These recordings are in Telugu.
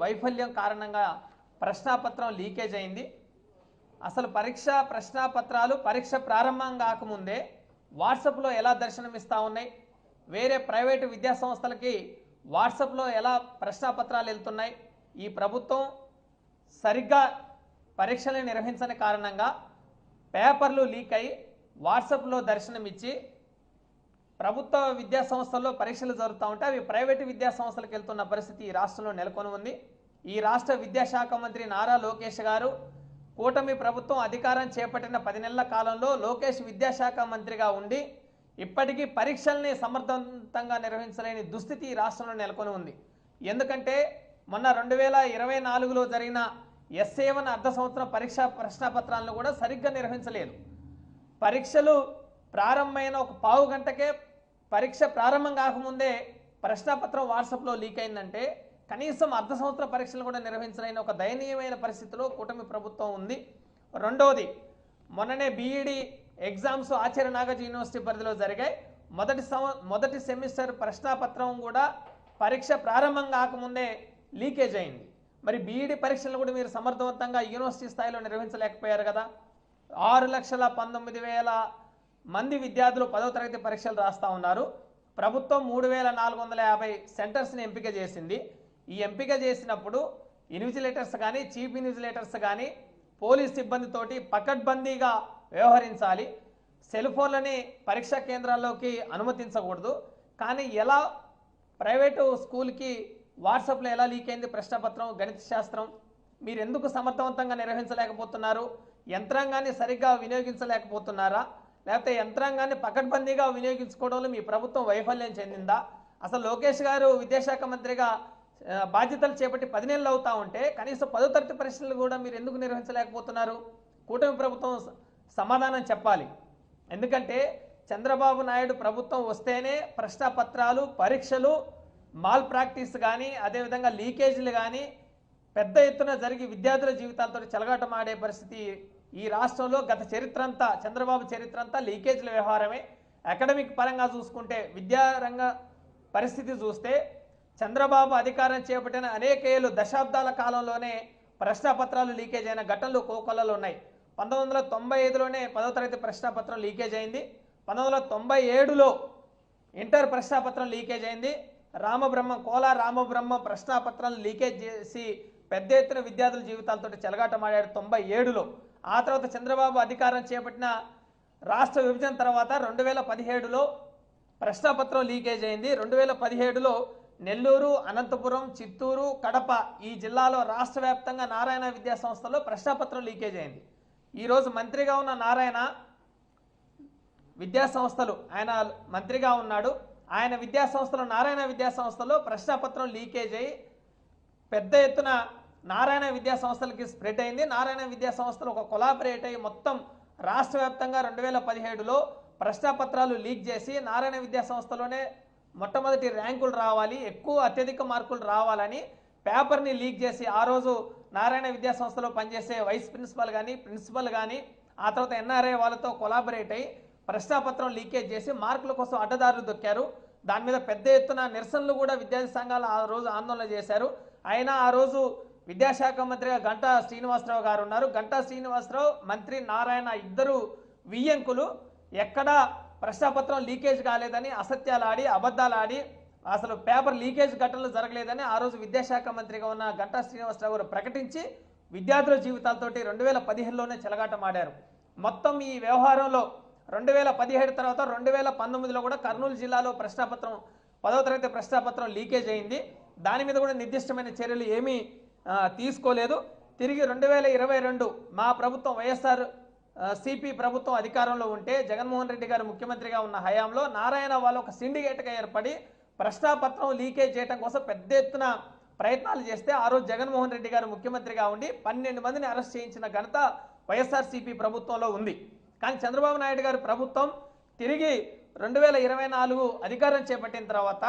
వైఫల్యం కారణంగా ప్రశ్నాపత్రం లీకేజ్ అయింది. అసలు పరీక్ష ప్రశ్నాపత్రాలు పరీక్ష ప్రారంభం కాకముందే వాట్సాప్లో ఎలా దర్శనమిస్తూ ఉన్నాయి? వేరే ప్రైవేటు విద్యా సంస్థలకి వాట్సాప్లో ఎలా ప్రశ్నాపత్రాలు వెళ్తున్నాయి? ఈ ప్రభుత్వం సరిగ్గా పరీక్షలు నిర్వహించని కారణంగా పేపర్లు లీక్ అయి వాట్సాప్లో దర్శనమిచ్చి ప్రభుత్వ విద్యా సంస్థల్లో పరీక్షలు జరుగుతూ ఉంటే అవి ప్రైవేటు విద్యా సంస్థలకు వెళ్తున్న పరిస్థితి ఈ రాష్ట్రంలో నెలకొని ఉంది. ఈ రాష్ట్ర విద్యాశాఖ మంత్రి నారా లోకేష్ గారు కూటమి ప్రభుత్వం అధికారం చేపట్టిన పది నెలల కాలంలో లోకేష్ విద్యాశాఖ మంత్రిగా ఉండి ఇప్పటికీ పరీక్షల్ని సమర్థవంతంగా నిర్వహించలేని దుస్థితి ఈ రాష్ట్రంలో నెలకొని ఉంది. ఎందుకంటే మొన్న రెండు వేల ఇరవై నాలుగులో జరిగిన ఎస్ఏవన్ అర్ధ సంవత్సరం పరీక్షా ప్రశ్నపత్రాలను కూడా సరిగ్గా నిర్వహించలేదు. పరీక్షలు ప్రారంభమైన ఒక పావు గంటకే పరీక్ష ప్రారంభం కాకముందే ప్రశ్నపత్రం వాట్సాప్లో లీక్ అయిందంటే కనీసం అర్ధ సంవత్సర పరీక్షలు కూడా నిర్వహించలేని ఒక దయనీయమైన పరిస్థితిలో కూటమి ప్రభుత్వం ఉంది. రెండవది మొన్ననే B Ed exams Acharya Nagarjuna university పరిధిలో జరిగాయి. మొదటి సంవ మొదటి సెమిస్టర్ ప్రశ్నాపత్రం కూడా పరీక్ష ప్రారంభం కాకముందే లీకేజ్ అయింది. మరి బీఈడి పరీక్షలను కూడా మీరు సమర్థవంతంగా యూనివర్సిటీ స్థాయిలో నిర్వహించలేకపోయారు కదా. ఆరు లక్షల పంతొమ్మిది వేల మంది విద్యార్థులు పదో తరగతి పరీక్షలు రాస్తా ఉన్నారు. ప్రభుత్వం మూడు వేల నాలుగు వందల యాభై సెంటర్స్ని ఎంపిక చేసింది. ఈ ఎంపిక చేసినప్పుడు ఇన్విజిలేటర్స్ కానీ చీఫ్ ఇన్విజిలేటర్స్ కానీ పోలీస్ సిబ్బందితోటి పకడ్బందీగా వ్యవహరించాలి. సెల్ ఫోన్లని పరీక్షా కేంద్రాల్లోకి అనుమతించకూడదు. కానీ ఎలా ప్రైవేటు స్కూల్కి వాట్సాప్లో ఎలా లీక్ అయింది ప్రశ్నపత్రం గణిత శాస్త్రం మీరు ఎందుకు సమర్థవంతంగా నిర్వహించలేకపోతున్నారు? యంత్రాంగాన్ని సరిగ్గా వినియోగించలేకపోతున్నారా? లేకపోతే యంత్రాంగాన్ని పకడ్బందీగా వినియోగించుకోవడంలో మీ ప్రభుత్వం వైఫల్యం చెందిందా? అసలు లోకేష్ గారు విద్యాశాఖ మంత్రిగా బాధ్యతలు చేపట్టి పది నెలలు అవుతా ఉంటే కనీసం పదో తరగతి పరీక్షలు కూడా మీరు ఎందుకు నిర్వహించలేకపోతున్నారు? కూటమి ప్రభుత్వం సమాధానం చెప్పాలి. ఎందుకంటే చంద్రబాబు నాయుడు ప్రభుత్వం వస్తేనే ప్రశ్నపత్రాలు పరీక్షలు మాల్ ప్రాక్టీస్ కానీ అదేవిధంగా లీకేజీలు కానీ పెద్ద ఎత్తున జరిగి విద్యార్థుల జీవితాలతో చెలగాటమాడే పరిస్థితి ఈ రాష్ట్రంలో గత చరిత్ర అంతా చంద్రబాబు చరిత్ర అంతా లీకేజ్ల వ్యవహారమే. అకాడమిక్ పరంగా చూసుకుంటే విద్యారంగ పరిస్థితి చూస్తే చంద్రబాబు అధికారం చేపట్టిన అనేక ఏళ్ళు దశాబ్దాల కాలంలోనే ప్రశ్నపత్రాలు లీకేజ్ అయిన ఘటనలు కోకొల్లలు ఉన్నాయి. పంతొమ్మిది వందల తొంభై ఐదులోనే పదో తరగతి ప్రశ్నపత్రం లీకేజ్ అయింది. పంతొమ్మిది వందల తొంభై ఏడులో ఇంటర్ ప్రశ్నాపత్రం లీకేజ్ అయింది. రామబ్రహ్మ కోలా రామబ్రహ్మ ప్రశ్నాపత్రం లీకేజ్ చేసి పెద్ద ఎత్తున విద్యార్థుల జీవితాలతో చెలగాటమాడాడు తొంభై ఏడులో. ఆ తర్వాత చంద్రబాబు అధికారం చేపట్టిన రాష్ట్ర విభజన తర్వాత రెండు వేల పదిహేడులో ప్రశ్నపత్రం లీకేజ్ అయింది. రెండు వేల పదిహేడులో నెల్లూరు అనంతపురం చిత్తూరు కడప ఈ జిల్లాలో రాష్ట్ర వ్యాప్తంగా నారాయణ విద్యా సంస్థలో ప్రశ్నపత్రం లీకేజ్ అయింది. ఈరోజు మంత్రిగా ఉన్న నారాయణ విద్యా సంస్థలు ఆయన మంత్రిగా ఉన్నాడు. ఆయన విద్యాసంస్థలు నారాయణ విద్యా సంస్థలో లీకేజ్ అయ్యి పెద్ద ఎత్తున నారాయణ విద్యా సంస్థలకి స్ప్రెడ్ అయింది. నారాయణ విద్యా సంస్థలు ఒక కొలాబరేట్ అయ్యి మొత్తం రాష్ట్ర వ్యాప్తంగా రెండు వేల పదిహేడులో ప్రశ్నపత్రాలు లీక్ చేసి నారాయణ విద్యా సంస్థలోనే మొట్టమొదటి ర్యాంకులు రావాలి ఎక్కువ అత్యధిక మార్కులు రావాలని పేపర్ని లీక్ చేసి ఆ రోజు నారాయణ విద్యా సంస్థలో పనిచేసే వైస్ ప్రిన్సిపల్ కానీ ప్రిన్సిపల్ కానీ ఆ తర్వాత ఎన్ఆర్ఐ వాళ్ళతో కొలాబరేట్ అయ్యి ప్రశ్నాపత్రం లీకేజ్ చేసి మార్కుల కోసం అడ్డదారులు దొక్కారు. దాని మీద పెద్ద ఎత్తున నిరసనలు కూడా విద్యార్థి సంఘాలు ఆ రోజు ఆందోళన చేశారు. అయినా ఆ రోజు విద్యాశాఖ మంత్రిగా గంటా శ్రీనివాసరావు గారు ఉన్నారు. గంటా శ్రీనివాసరావు మంత్రి నారాయణ ఇద్దరు వియ్యంకులు. ఎక్కడా ప్రశ్నాపత్రం లీకేజ్ కాలేదని అసత్యాలు ఆడి అబద్ధాలు ఆడి అసలు పేపర్ లీకేజ్ ఘటనలు జరగలేదని ఆ రోజు విద్యాశాఖ మంత్రిగా ఉన్న గంటా శ్రీనివాసరావు గారు ప్రకటించి విద్యార్థుల జీవితాలతోటి రెండు వేల పదిహేనులోనే చెలగాటమాడారు. మొత్తం ఈ వ్యవహారంలో రెండు వేల పదిహేడు తర్వాత రెండు వేల పంతొమ్మిదిలో కూడా కర్నూలు జిల్లాలో ప్రశ్నాపత్రం పదవ తరగతి ప్రశ్నాపత్రం లీకేజ్ అయింది. దాని మీద కూడా నిర్దిష్టమైన చర్యలు ఏమీ తీసుకోలేదు. తిరిగి రెండు వేల ఇరవై రెండు మా ప్రభుత్వం వైఎస్ఆర్ సిపి ప్రభుత్వం అధికారంలో ఉంటే జగన్మోహన్ రెడ్డి గారు ముఖ్యమంత్రిగా ఉన్న హయాంలో నారాయణ వాళ్ళు ఒక సిండికేట్గా ఏర్పడి ప్రశ్నాపత్రం లీకేజ్ చేయడం కోసం పెద్ద ఎత్తున ప్రయత్నాలు చేస్తే ఆ రోజు జగన్మోహన్ రెడ్డి గారు ముఖ్యమంత్రిగా ఉండి పన్నెండు మందిని అరెస్ట్ చేయించిన ఘనత వైఎస్ఆర్సీపీ ప్రభుత్వంలో ఉంది. కానీ చంద్రబాబు నాయుడు గారి ప్రభుత్వం తిరిగి రెండు వేల ఇరవై నాలుగు అధికారం చేపట్టిన తర్వాత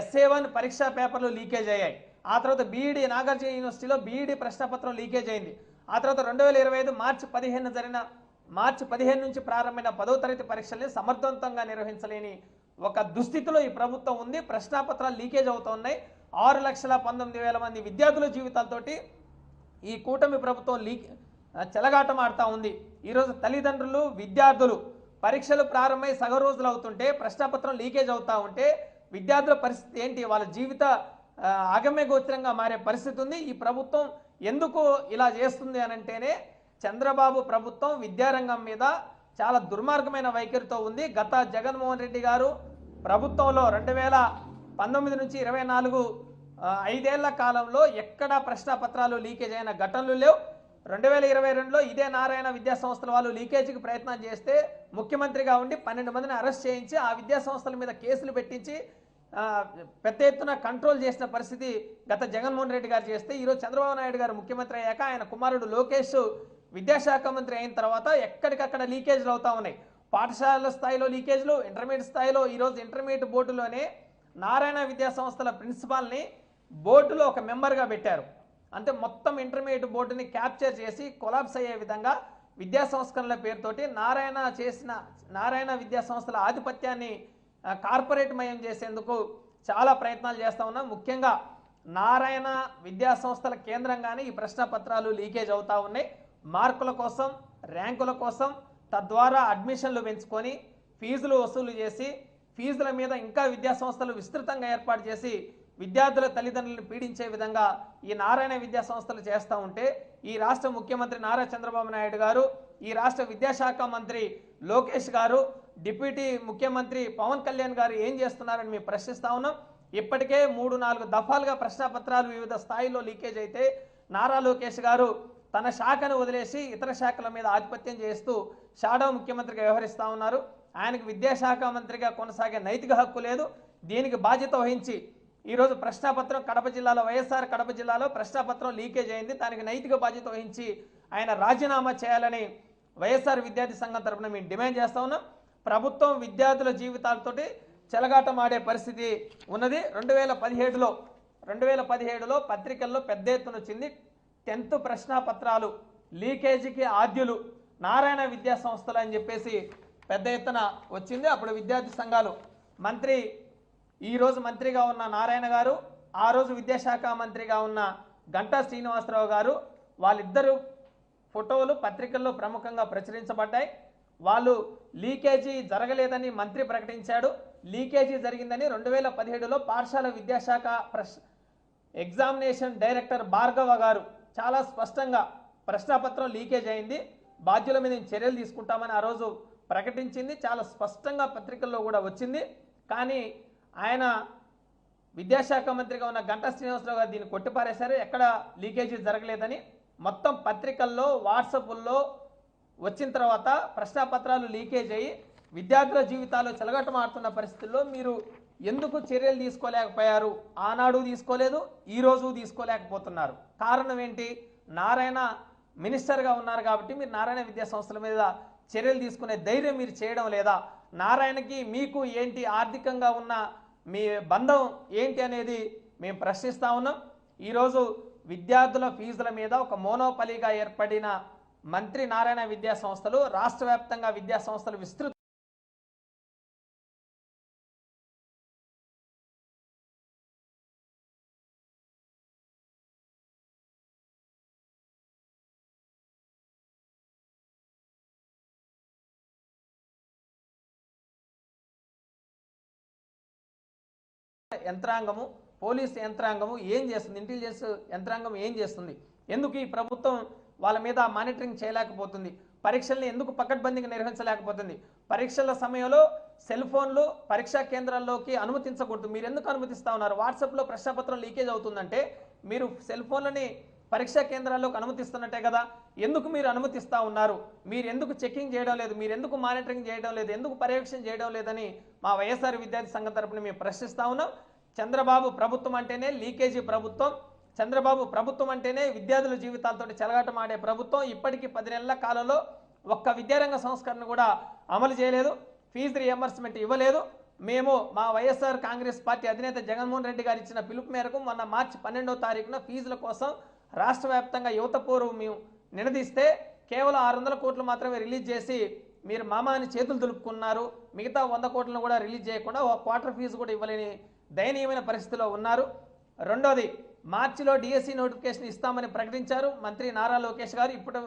ఎస్ఏ వన్ పరీక్షా పేపర్లు లీకేజ్ అయ్యాయి. ఆ తర్వాత బీఈడి నాగార్జున యూనివర్సిటీలో బీఈడి ప్రశ్నపత్రం లీకేజ్ అయింది. ఆ తర్వాత రెండు వేల ఇరవై ఐదు మార్చి పదిహేను జరిగిన మార్చి పదిహేను నుంచి ప్రారంభమైన పదో తరగతి పరీక్షల్ని సమర్థవంతంగా నిర్వహించలేని ఒక దుస్థితిలో ఈ ప్రభుత్వం ఉంది. ప్రశ్నాపత్రాలు లీకేజ్ అవుతున్నాయి. ఆరు లక్షల పంతొమ్మిది వేల మంది విద్యార్థుల జీవితాలతోటి ఈ కూటమి ప్రభుత్వం లీక్ చెలగాటం ఆడుతూ ఉంది. ఈరోజు తల్లిదండ్రులు విద్యార్థులు పరీక్షలు ప్రారంభమై సగ రోజులు అవుతుంటే ప్రశ్నపత్రం లీకేజ్ అవుతూ ఉంటే విద్యార్థుల పరిస్థితి ఏంటి? వాళ్ళ జీవిత ఆగమ్య గోచరంగా మారే పరిస్థితి ఉంది. ఈ ప్రభుత్వం ఎందుకు ఇలా చేస్తుంది అని అంటేనే చంద్రబాబు ప్రభుత్వం విద్యారంగం మీద చాలా దుర్మార్గమైన వైఖరితో ఉంది. గత జగన్మోహన్ రెడ్డి గారు ప్రభుత్వంలో రెండు వేల పంతొమ్మిది నుంచి ఇరవై నాలుగు ఐదేళ్ళ కాలంలో ఎక్కడ ప్రశ్న పత్రాలు లీకేజ్ అయిన ఘటనలు లేవు. రెండు వేల ఇరవై రెండులో ఇదే నారాయణ విద్యా సంస్థల వాళ్ళు లీకేజీకి ప్రయత్నం చేస్తే ముఖ్యమంత్రిగా ఉండి పన్నెండు మందిని అరెస్ట్ చేయించి ఆ విద్యా సంస్థల మీద కేసులు పెట్టించి పెద్ద ఎత్తున కంట్రోల్ చేసిన పరిస్థితి గత జగన్మోహన్ రెడ్డి గారు చేస్తే ఈరోజు చంద్రబాబు నాయుడు గారు ముఖ్యమంత్రి అయ్యాక ఆయన కుమారుడు లోకేష్ విద్యాశాఖ మంత్రి అయిన తర్వాత ఎక్కడికక్కడ లీకేజ్లు అవుతా ఉన్నాయి. పాఠశాల స్థాయిలో లీకేజ్లు ఇంటర్మీడియట్ స్థాయిలో ఈరోజు ఇంటర్మీడియట్ బోర్డులోనే నారాయణ విద్యా సంస్థల ప్రిన్సిపాల్ని బోర్డులో ఒక మెంబర్గా పెట్టారు. అంటే మొత్తం ఇంటర్మీడియట్ బోర్డుని క్యాప్చర్ చేసి కొలాబ్స్ అయ్యే విధంగా విద్యా సంస్కరణల పేరుతోటి నారాయణ చేసిన నారాయణ విద్యా సంస్థల ఆధిపత్యాన్ని కార్పొరేట్ మయం చేసేందుకు చాలా ప్రయత్నాలు చేస్తూ ఉన్నాం. ముఖ్యంగా నారాయణ విద్యా సంస్థల కేంద్రంగానే ఈ ప్రశ్న పత్రాలు లీకేజ్ అవుతూ ఉన్నాయి. మార్కుల కోసం ర్యాంకుల కోసం తద్వారా అడ్మిషన్లు పెంచుకొని ఫీజులు వసూలు చేసి ఫీజుల మీద ఇంకా విద్యా సంస్థలు విస్తృతంగా ఏర్పాటు చేసి విద్యార్థుల తల్లిదండ్రులను పీడించే విధంగా ఈ నారాయణ విద్యా సంస్థలు చేస్తూ ఉంటే ఈ రాష్ట్ర ముఖ్యమంత్రి నారా చంద్రబాబు నాయుడు గారు ఈ రాష్ట్ర విద్యాశాఖ మంత్రి లోకేష్ గారు డిప్యూటీ ముఖ్యమంత్రి పవన్ కళ్యాణ్ గారు ఏం చేస్తున్నారని మేము ప్రశ్నిస్తా ఉన్నాం. ఇప్పటికే మూడు నాలుగు దఫాలుగా ప్రశ్నపత్రాలు వివిధ స్థాయిలో లీకేజ్ అయితే నారా లోకేష్ గారు తన శాఖను వదిలేసి ఇతర శాఖల మీద ఆధిపత్యం చేస్తూ షాడో ముఖ్యమంత్రిగా వ్యవహరిస్తూ ఉన్నారు. ఆయనకు విద్యాశాఖ మంత్రిగా కొనసాగే నైతిక హక్కు లేదు. దీనికి బాధ్యత వహించి ఈరోజు ప్రశ్నాపత్రం కడప జిల్లాలో వైఎస్ఆర్ కడప జిల్లాలో ప్రశ్నాపత్రం లీకేజ్ అయింది. దానికి నైతిక బాధ్యత వహించి ఆయన రాజీనామా చేయాలని వైఎస్ఆర్ విద్యార్థి సంఘం తరపున మేము డిమాండ్ చేస్తా ఉన్నాం. ప్రభుత్వం విద్యార్థుల జీవితాలతోటి చెలగాటమాడే పరిస్థితి ఉన్నది. రెండు వేల పదిహేడులో రెండు వేల పదిహేడులో పత్రికల్లో పెద్ద ఎత్తున వచ్చింది. టెన్త్ ప్రశ్నాపత్రాలు లీకేజీకి ఆద్యులు నారాయణ విద్యా సంస్థలు అని చెప్పేసి పెద్ద ఎత్తున వచ్చింది. అప్పుడు విద్యార్థి సంఘాలు మంత్రి ఈ రోజు మంత్రిగా ఉన్న నారాయణ గారు ఆ రోజు విద్యాశాఖ మంత్రిగా ఉన్న గంటా శ్రీనివాసరావు గారు వాళ్ళిద్దరూ ఫోటోలు పత్రికల్లో ప్రముఖంగా ప్రచురించబడ్డాయి. వాళ్ళు లీకేజీ జరగలేదని మంత్రి ప్రకటించాడు. లీకేజీ జరిగిందని రెండు వేల పదిహేడులో పాఠశాల విద్యాశాఖ ప్రశ్ ఎగ్జామినేషన్ డైరెక్టర్ భార్గవ గారు చాలా స్పష్టంగా ప్రశ్నాపత్రం లీకేజ్ అయింది. బాధ్యుల మీద చర్యలు తీసుకుంటామని ఆ రోజు ప్రకటించింది. చాలా స్పష్టంగా పత్రికల్లో కూడా వచ్చింది. కానీ ఆయన విద్యాశాఖ మంత్రిగా ఉన్న గంటా శ్రీనివాసరావు గారు దీన్ని కొట్టిపారేశారు. ఎక్కడ లీకేజీ జరగలేదని మొత్తం పత్రికల్లో వాట్సాప్ల్లో వచ్చిన తర్వాత ప్రశ్నపత్రాలు లీకేజ్ అయ్యి విద్యార్థుల జీవితాలు చెలగటమాడుతున్న పరిస్థితుల్లో మీరు ఎందుకు చర్యలు తీసుకోలేకపోయారు? ఆనాడు తీసుకోలేదు ఈ రోజు తీసుకోలేకపోతున్నారు. కారణం ఏంటి? నారాయణ మినిస్టర్గా ఉన్నారు కాబట్టి మీరు నారాయణ విద్యా సంస్థల మీద చర్యలు తీసుకునే ధైర్యం మీరు చేయడం లేదా? నారాయణకి మీకు ఏంటి ఆర్థికంగా ఉన్న మీ బంధం ఏంటి అనేది మేము ప్రశ్నిస్తా ఉన్నాం. ఈరోజు విద్యార్థుల ఫీజుల మీద ఒక మోనోపలిగా ఏర్పడిన మంత్రి నారాయణ విద్యా సంస్థలు రాష్ట్ర వ్యాప్తంగా విద్యా సంస్థలు విస్తృత యంత్రాంగము పోలీస్ యంత్రాంగము ఏం చేస్తుంది ఇంటెలిజెన్స్ యంత్రాంగం ఏం చేస్తుంది? ఎందుకు ఈ ప్రభుత్వం వాళ్ళ మీద మానిటరింగ్ చేయలేకపోతుంది. పరీక్షల్ని ఎందుకు పకడ్బందీగా నిర్వహించలేకపోతుంది? పరీక్షల సమయంలో సెల్ ఫోన్లు పరీక్షా కేంద్రాల్లోకి అనుమతించకూడదు. మీరు ఎందుకు అనుమతిస్తూ ఉన్నారు? వాట్సాప్లో ప్రశ్నపత్రం లీకేజ్ అవుతుందంటే మీరు సెల్ ఫోన్లని పరీక్షా కేంద్రాల్లోకి అనుమతిస్తున్నట్టే కదా. ఎందుకు మీరు అనుమతిస్తూ ఉన్నారు? మీరు ఎందుకు చెకింగ్ చేయడం లేదు? మీరు ఎందుకు మానిటరింగ్ చేయడం లేదు? ఎందుకు పర్యవేక్షణ చేయడం లేదని మా వైఎస్ఆర్ విద్యార్థి సంఘం తరపున మేము ప్రశ్నిస్తా ఉన్నాం. చంద్రబాబు ప్రభుత్వం అంటేనే లీకేజీ ప్రభుత్వం. చంద్రబాబు ప్రభుత్వం అంటేనే విద్యార్థుల జీవితాలతో చెలగాటమాడే ప్రభుత్వం. ఇప్పటికీ పది నెలల కాలంలో ఒక్క విద్యారంగ సంస్కరణ కూడా అమలు చేయలేదు. ఫీజు రియంబర్స్మెంట్ ఇవ్వలేదు. మేము మా వైఎస్ఆర్ కాంగ్రెస్ పార్టీ అధినేత జగన్మోహన్ రెడ్డి గారు ఇచ్చిన పిలుపు మేరకు మొన్న మార్చి పన్నెండవ తారీఖున ఫీజుల కోసం రాష్ట్ర వ్యాప్తంగా యువత పూర్వం మేము నినదీస్తే కేవలం ఆరు వందల కోట్లు మాత్రమే రిలీజ్ చేసి మీరు మామాని చేతులు దులుపుకున్నారు. మిగతా వంద కోట్లను కూడా రిలీజ్ చేయకుండా ఒక క్వార్టర్ ఫీజు కూడా ఇవ్వలేని దయనీయమైన పరిస్థితిలో ఉన్నారు. రెండోది మార్చిలో డిఎస్సి నోటిఫికేషన్ ఇస్తామని ప్రకటించారు. మంత్రి నారా లోకేష్ గారు ఇప్పుడు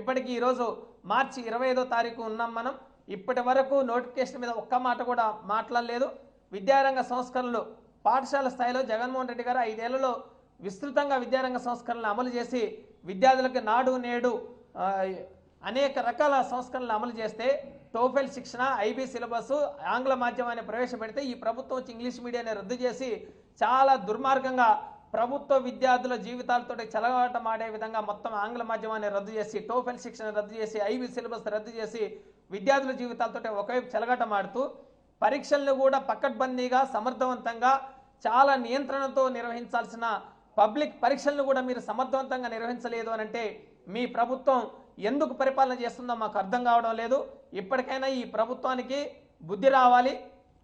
ఇప్పటికీ ఈరోజు మార్చి ఇరవై ఐదో తారీఖు ఉన్నాం మనం. ఇప్పటి వరకు నోటిఫికేషన్ మీద ఒక్క మాట కూడా మాట్లాడలేదు. విద్యారంగ సంస్కరణలు పాఠశాల స్థాయిలో జగన్మోహన్ రెడ్డి గారు ఐదేళ్ళలో విస్తృతంగా విద్యారంగ సంస్కరణలు అమలు చేసి విద్యార్థులకు నాడు నేడు అనేక రకాల సంస్కరణలు అమలు చేస్తే టోఫెల్ శిక్షణ ఐబీ సిలబస్ ఆంగ్ల మాధ్యమాన్ని ప్రవేశపెడితే ఈ ప్రభుత్వం వచ్చి ఇంగ్లీష్ మీడియాన్ని రద్దు చేసి చాలా దుర్మార్గంగా ప్రభుత్వ విద్యార్థుల జీవితాలతో చలవాటం ఆడే విధంగా మొత్తం ఆంగ్ల మాధ్యమాన్ని రద్దు చేసి టోఫెల్ శిక్షణ రద్దు చేసి ఐబీ సిలబస్ రద్దు చేసి విద్యార్థుల జీవితాలతో ఒకవైపు చెలగాటం ఆడుతూ పరీక్షలను కూడా పకడ్బందీగా సమర్థవంతంగా చాలా నియంత్రణతో నిర్వహించాల్సిన పబ్లిక్ పరీక్షలను కూడా మీరు సమర్థవంతంగా నిర్వహించలేదు అని అంటే మీ ప్రభుత్వం ఎందుకు పరిపాలన చేస్తుందో మాకు అర్థం కావడం లేదు. ఇప్పటికైనా ఈ ప్రభుత్వానికి బుద్ధి రావాలి.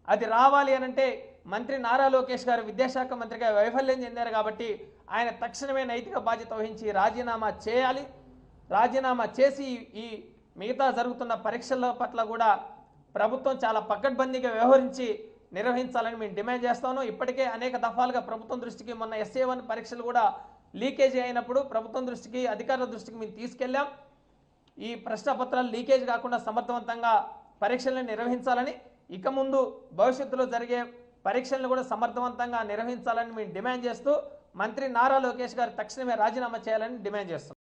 అది రావాలి అని అంటే మంత్రి నారా లోకేష్ గారు విద్యాశాఖ మంత్రిగా వైఫల్యం చెందారు కాబట్టి ఆయన తక్షణమే నైతిక బాధ్యత వహించి రాజీనామా చేయాలి. రాజీనామా చేసి ఈ మిగతా జరుగుతున్న పరీక్షల పట్ల కూడా ప్రభుత్వం చాలా పక్కడ్బందీగా వ్యవహరించి నిర్వహించాలని మేము డిమాండ్ చేస్తాను. ఇప్పటికే అనేక దఫాలుగా ప్రభుత్వం దృష్టికి మొన్న ఎస్ఏ వన్ పరీక్షలు కూడా లీకేజీ అయినప్పుడు ప్రభుత్వం దృష్టికి అధికారుల దృష్టికి మేము తీసుకెళ్ళాం. ఈ ప్రశ్నపత్రాలు లీకేజ్ కాకుండా సమర్థవంతంగా పరీక్షలను నిర్వహించాలని ఇక ముందు భవిష్యత్తులో జరిగే పరీక్షలను కూడా సమర్థవంతంగా నిర్వహించాలని మేము డిమాండ్ చేస్తూ మంత్రి నారా లోకేష్ గారు తక్షణమే రాజీనామా చేయాలని డిమాండ్ చేస్తున్నాం.